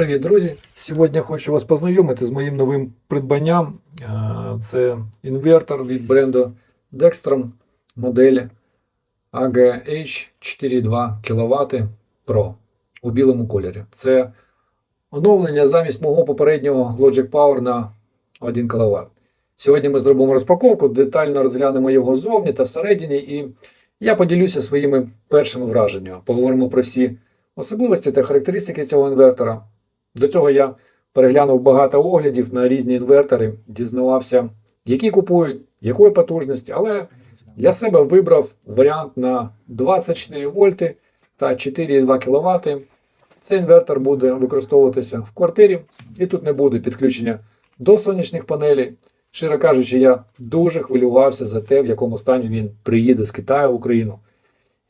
Привіт, друзі! Сьогодні хочу вас познайомити з моїм новим придбанням. Е, Це інвертор від бренду Dextrom модель AGH 4,2 кВт Pro у білому кольорі. Це оновлення замість мого попереднього Logic Power на 1 кВт. Сьогодні ми зробимо розпаковку, детально розглянемо його зовні та всередині, і я поділюся своїми першими враженнями. Поговоримо про всі особливості та характеристики цього інвертора. До цього я переглянув багато оглядів на різні інвертори, дізнавався, які купують, якої потужності, але для себе вибрав варіант на 24 вольти та 4,2 кВт. Цей інвертор буде використовуватися в квартирі, і тут не буде підключення до сонячних панелей. Щиро кажучи, я дуже хвилювався за те, в якому стані він приїде з Китаю в Україну.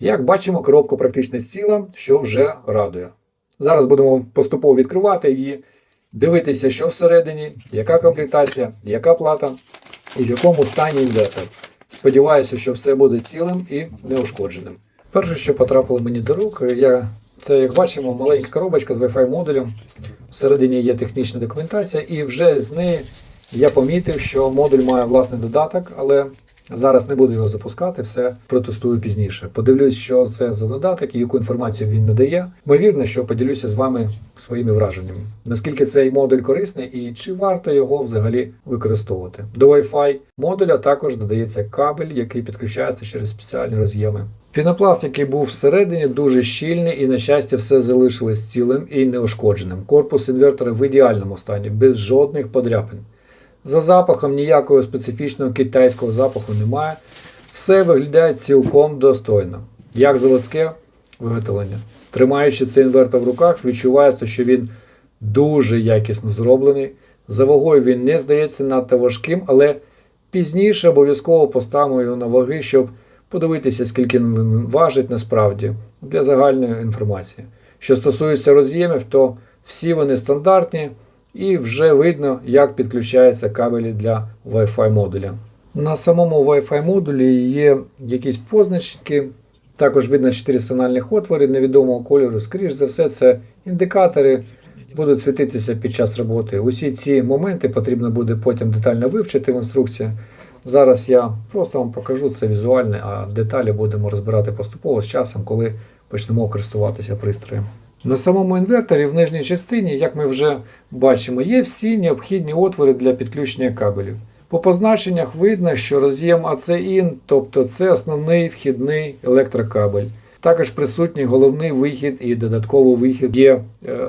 Як бачимо, коробка практично ціла, що вже радує. Зараз будемо поступово відкривати і дивитися, що всередині, яка комплектація, яка плата і в якому стані інвертор. Сподіваюся, що все буде цілим і неушкодженим. Перше, що потрапило мені до рук, я, це, як бачимо, маленька коробочка з Wi-Fi модулем. Всередині є технічна документація, і вже з неї я помітив, що модуль має власний додаток, але зараз не буду його запускати, все протестую пізніше. Подивлюсь, що це за додаток і яку інформацію він надає. Ймовірно, що поділюся з вами своїми враженнями. Наскільки цей модуль корисний і чи варто його взагалі використовувати. До Wi-Fi модуля також додається кабель, який підключається через спеціальні роз'єми. Пінопласт, який був всередині, дуже щільний і, на щастя, все залишилось цілим і неушкодженим. Корпус інвертора в ідеальному стані, без жодних подряпин. За запахом ніякого специфічного китайського запаху немає. Все виглядає цілком достойно, як заводське виготовлення. Тримаючи цей інвертор в руках, відчувається, що він дуже якісно зроблений. За вагою він не здається надто важким, але пізніше обов'язково поставимо його на ваги, щоб подивитися, скільки він важить насправді для загальної інформації. Що стосується роз'ємів, то всі вони стандартні і вже видно, як підключаються кабелі для Wi-Fi модуля. На самому Wi-Fi модулі є якісь позначки. Також видно 4 сигнальних отвори невідомого кольору. Скоріше за все, це індикатори будуть світитися під час роботи. Усі ці моменти потрібно буде потім детально вивчити в інструкції. Зараз я просто вам покажу це візуально, а деталі будемо розбирати поступово з часом, коли почнемо користуватися пристроєм. На самому інверторі в нижній частині, як ми вже бачимо, є всі необхідні отвори для підключення кабелів. По позначеннях видно, що роз'єм AC-IN, тобто це основний вхідний електрокабель. Також присутній головний вихід і додатковий вихід є е,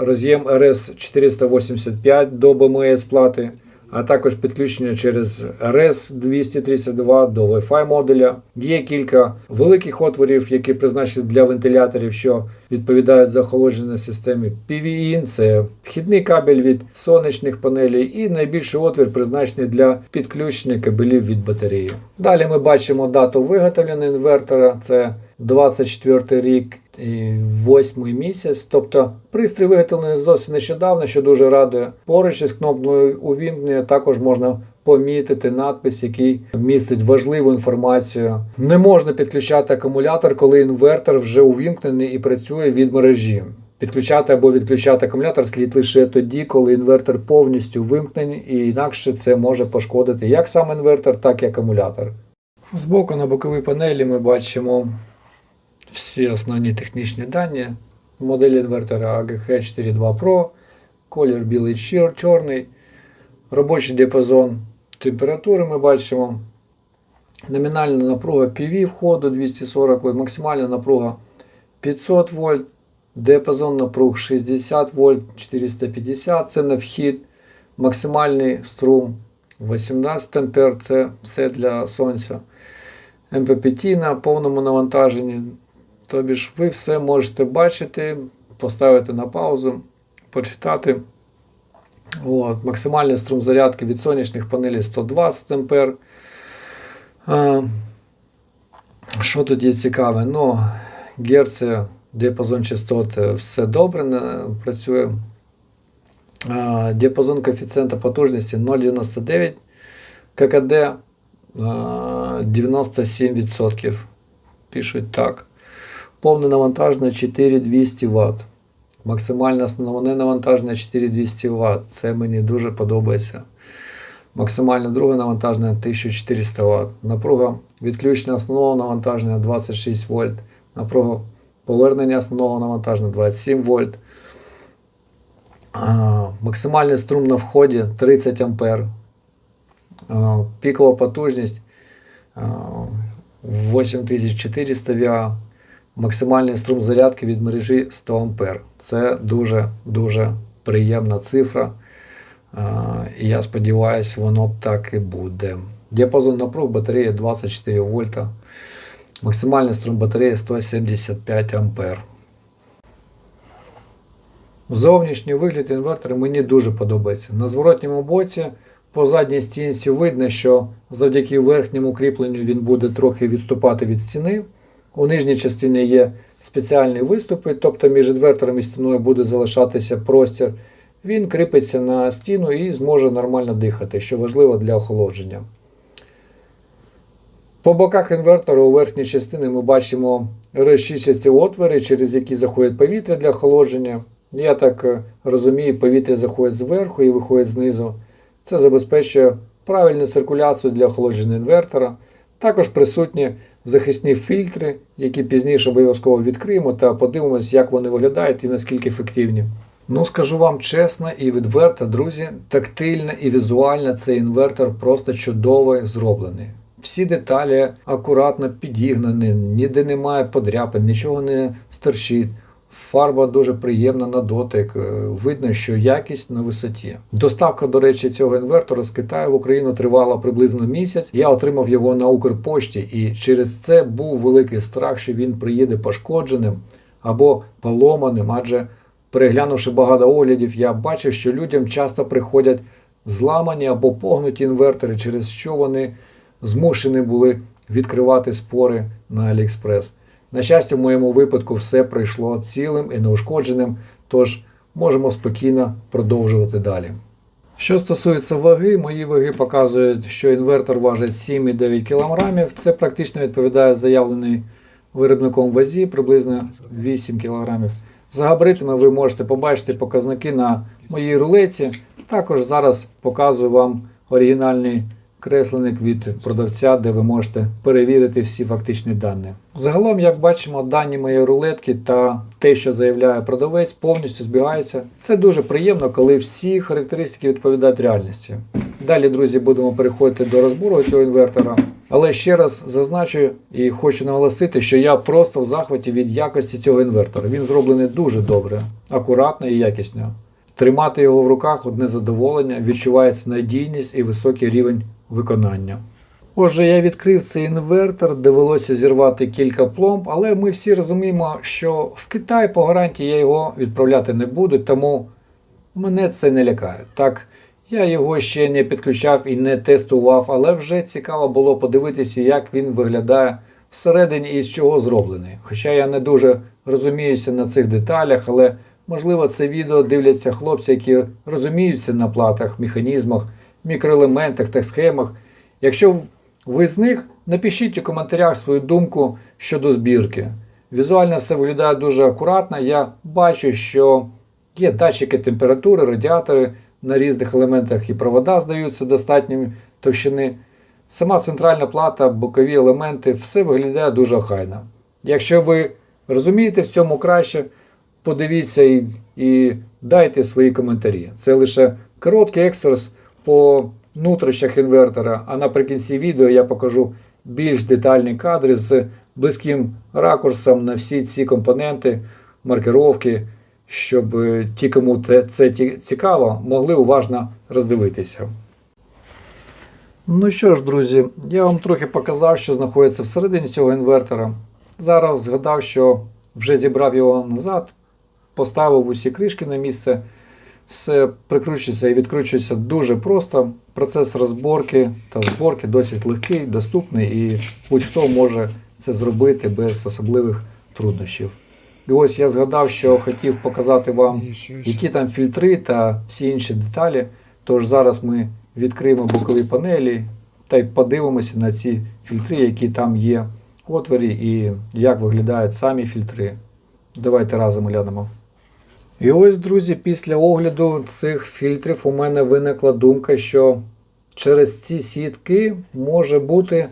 роз'єм RS485 до БМС плати, а також підключення через RS232 до Wi-Fi модуля. Є кілька великих отворів, які призначені для вентиляторів, що відповідають за охолодження системи PV-IN, це вхідний кабель від сонячних панелей, і найбільший отвір призначений для підключення кабелів від батареї. Далі ми бачимо дату виготовлення інвертора. Це 24 рік і 8 місяць. Тобто пристрій виготовлений зовсім нещодавно, що дуже радує. Поруч із кнопкою увімкнення також можна помітити надпис, який містить важливу інформацію. Не можна підключати акумулятор, коли інвертор вже увімкнений і працює від мережі. Підключати або відключати акумулятор слід лише тоді, коли інвертор повністю вимкнений, і інакше це може пошкодити як сам інвертор, так і акумулятор. Збоку на боковій панелі ми бачимо всі основні технічні дані. Модель інвертора AGH 4.2 Pro, колір білий чор- чорний, робочий діапазон температури ми бачимо. Номінальна напруга PV входу 240 вольт, максимальна напруга 500 вольт, діапазон напруг 60 вольт, 450 це на вхід, максимальний струм 18 ампер, це все для сонця. МППТ на повному навантаженні. Тобі ж ви все можете бачити, поставити на паузу, почитати. От, максимальний струм зарядки від сонячних панелей 120 ампер. А, що тут є цікаве? Ну, герці, діапазон частот, все добре працює. Діапазон коефіцієнта потужності 0,99 ККД а, 97%. Пишуть так. Повне навантаження 4200 Вт. Максимальне основне навантаження 4200 Вт. Це мені дуже подобається. Максимальне друге навантаження 1400 Вт. Напруга відключення основного навантаження 26 вольт. Напруга повернення основного навантаження 27 вольт. Максимальний струм на вході 30 ампер. А, Пікова потужність 8400 ВА. Максимальний струм зарядки від мережі 100 ампер. Це дуже-дуже приємна цифра. І я сподіваюся, воно так і буде. Діапазон напруг батареї 24 вольта. Максимальний струм батареї 175 ампер. Зовнішній вигляд інвертора мені дуже подобається. На зворотньому боці по задній стінці видно, що завдяки верхньому кріпленню він буде трохи відступати від стіни. У нижній частині є спеціальні виступи, тобто між інвертором і стіною буде залишатися простір. Він кріпиться на стіну і зможе нормально дихати, що важливо для охолодження. По боках інвертора у верхній частині ми бачимо розчищасті отвори, через які заходить повітря для охолодження. Я так е, розумію, повітря заходить зверху і виходить знизу. Це забезпечує правильну циркуляцію для охолодження інвертора. Також присутні захисні фільтри, які пізніше обов'язково відкриємо та подивимось, як вони виглядають і наскільки ефективні. Ну, скажу вам чесно і відверто, друзі, тактильно і візуально цей інвертор просто чудово зроблений. Всі деталі акуратно підігнані, ніде немає подряпин, нічого не стерчить. Фарба дуже приємна на дотик. е, Видно, що якість на висоті. Доставка, до речі, цього інвертора з Китаю в Україну тривала приблизно місяць. Я отримав його на Укрпошті, і через це був великий страх, що він приїде пошкодженим або поломаним. Адже переглянувши багато оглядів, я бачив, що людям часто приходять зламані або погнуті інвертори, через що вони змушені були відкривати спори на AliExpress. На щастя, в моєму випадку все пройшло цілим і неушкодженим, тож можемо спокійно продовжувати далі. Що стосується ваги, мої ваги показують, що інвертор важить 7,9 кг. Це практично відповідає заявленій виробником вазі приблизно 8 кг. За габаритами ви можете побачити показники на моїй рулеті. Також зараз показую вам оригінальний кресленик від продавця, де ви можете перевірити всі фактичні дані. Загалом, як бачимо, дані моєї рулетки та те, що заявляє продавець, повністю збігаються. Це дуже приємно, коли всі характеристики відповідають реальності. Далі, друзі, будемо переходити до розбору цього інвертора. Але ще раз зазначу і хочу наголосити, що я просто в захваті від якості цього інвертора. Він зроблений дуже добре, акуратно і якісно. Тримати його в руках одне задоволення, відчувається надійність і високий рівень виконання. Отже, я відкрив цей інвертор, довелося зірвати кілька пломб, але ми всі розуміємо, що в Китай по гарантії я його відправляти не буду, тому мене це не лякає. Так, я його ще не підключав і не тестував, але вже цікаво було подивитися, як він виглядає всередині і з чого зроблений. Хоча я не дуже розуміюся на цих деталях, але можливо це відео дивляться хлопці, які розуміються на платах, механізмах, мікроелементах та схемах. Якщо ви з них, напишіть у коментарях свою думку щодо збірки. Візуально все виглядає дуже акуратно. Я бачу, що є датчики температури, радіатори на різних елементах і провода здаються достатньої товщини. Сама центральна плата, бокові елементи, все виглядає дуже охайно. Якщо ви розумієте в цьому краще, подивіться і, і дайте свої коментарі. Це лише короткий екскурс по нутрощах інвертора, а наприкінці відео я покажу більш детальні кадри з близьким ракурсом на всі ці компоненти, маркировки, щоб е, ті, кому це цікаво, могли уважно роздивитися. Ну що ж, друзі, я вам трохи показав, що знаходиться всередині цього інвертора. Зараз згадав, що вже зібрав його назад, поставив усі кришки на місце. Все прикручується і відкручується дуже просто. Процес розборки та зборки досить легкий, доступний і будь-хто може це зробити без особливих труднощів. І ось я згадав, що хотів показати вам, які там фільтри та всі інші деталі. Тож зараз ми відкриємо бокові панелі та й подивимося на ці фільтри, які там є в отворі, і як виглядають самі фільтри. Давайте разом глянемо. І ось, друзі, після огляду цих фільтрів у мене виникла думка, що через ці сітки може бути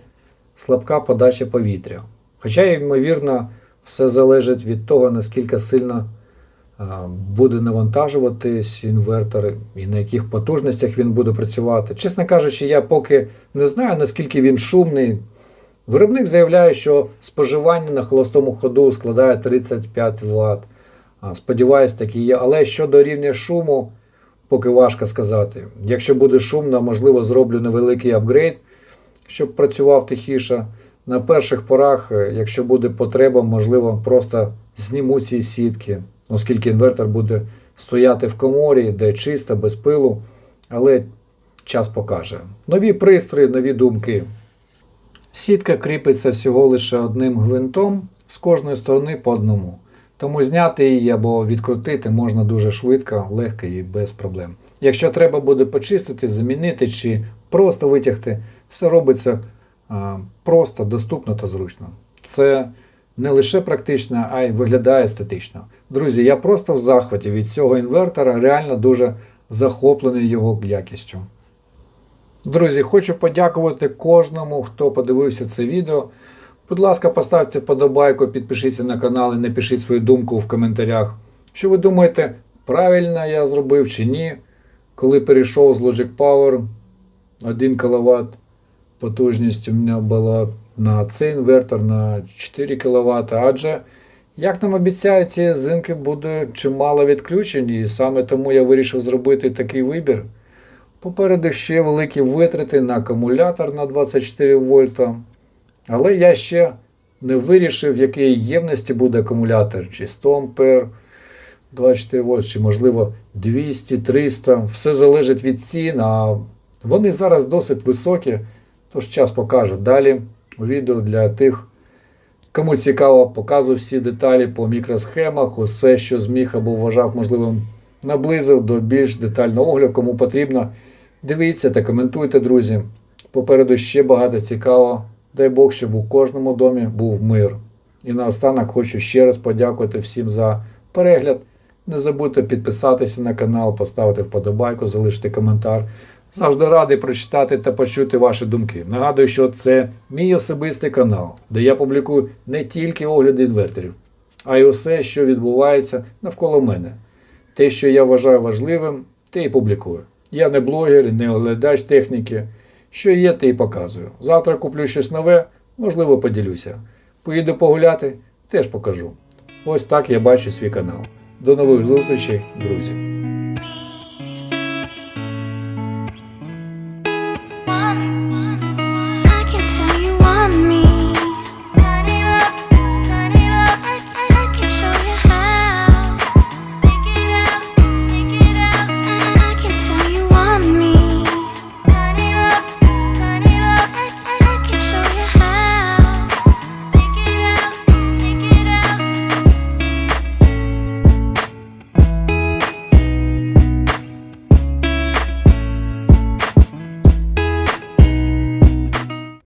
слабка подача повітря. Хоча, ймовірно, все залежить від того, наскільки сильно буде навантажуватись інвертор і на яких потужностях він буде працювати. Чесно кажучи, я поки не знаю, наскільки він шумний. Виробник заявляє, що споживання на холостому ходу складає 35 Вт. Сподіваюсь, так і є. Але щодо рівня шуму, поки важко сказати. Якщо буде шумно, можливо, зроблю невеликий апгрейд, щоб працював тихіше. На перших порах, е, якщо буде потреба, можливо, просто зніму ці сітки, оскільки інвертор буде стояти в коморі, де чисто, без пилу. Але час покаже. Нові пристрої, нові думки. Сітка кріпиться всього лише одним гвинтом з кожної сторони по одному. Тому зняти її або відкрутити можна дуже швидко, легко і без проблем. Якщо треба буде почистити, замінити чи просто витягти, все робиться просто, доступно та зручно. Це не лише практично, а й виглядає естетично. Друзі, я просто в захваті від цього інвертора, реально дуже захоплений його якістю. Друзі, хочу подякувати кожному, хто подивився це відео. Будь ласка, поставте вподобайку, підпишіться на канал і напишіть свою думку в коментарях. Що ви думаєте, правильно я зробив чи ні, коли перейшов з Logic Power 1 кВт, потужність у мене була на цей інвертор на 4 кВт, адже, як нам обіцяють, ці зимки буде чимало відключень, і саме тому я вирішив зробити такий вибір. Попереду ще великі витрати на акумулятор на 24 вольта. Але я ще не вирішив, в якій ємності буде акумулятор, чи 100 ампер, 24 вольт, чи можливо 200, 300. Все залежить від цін, а вони зараз досить високі, тож час покаже. Далі у відео для тих, кому цікаво, показую всі деталі по мікросхемах, усе, що зміг або вважав можливим, наблизив до більш детального огляду, кому потрібно. Дивіться та коментуйте, друзі. Попереду ще багато цікавого. Дай Бог, щоб у кожному домі був мир. І наостанок хочу ще раз подякувати всім за перегляд. Не забудьте підписатися на канал, поставити вподобайку, залишити коментар. Завжди радий прочитати та почути ваші думки. Нагадую, що це мій особистий канал, де я публікую не тільки огляди інверторів, а й усе, що відбувається навколо мене. Те, що я вважаю важливим, те і публікую. Я не блогер, не оглядач техніки. Що є, те й показую. Завтра куплю щось нове, можливо, поділюся. Поїду погуляти, теж покажу. Ось так я бачу свій канал. До нових зустрічей, друзі!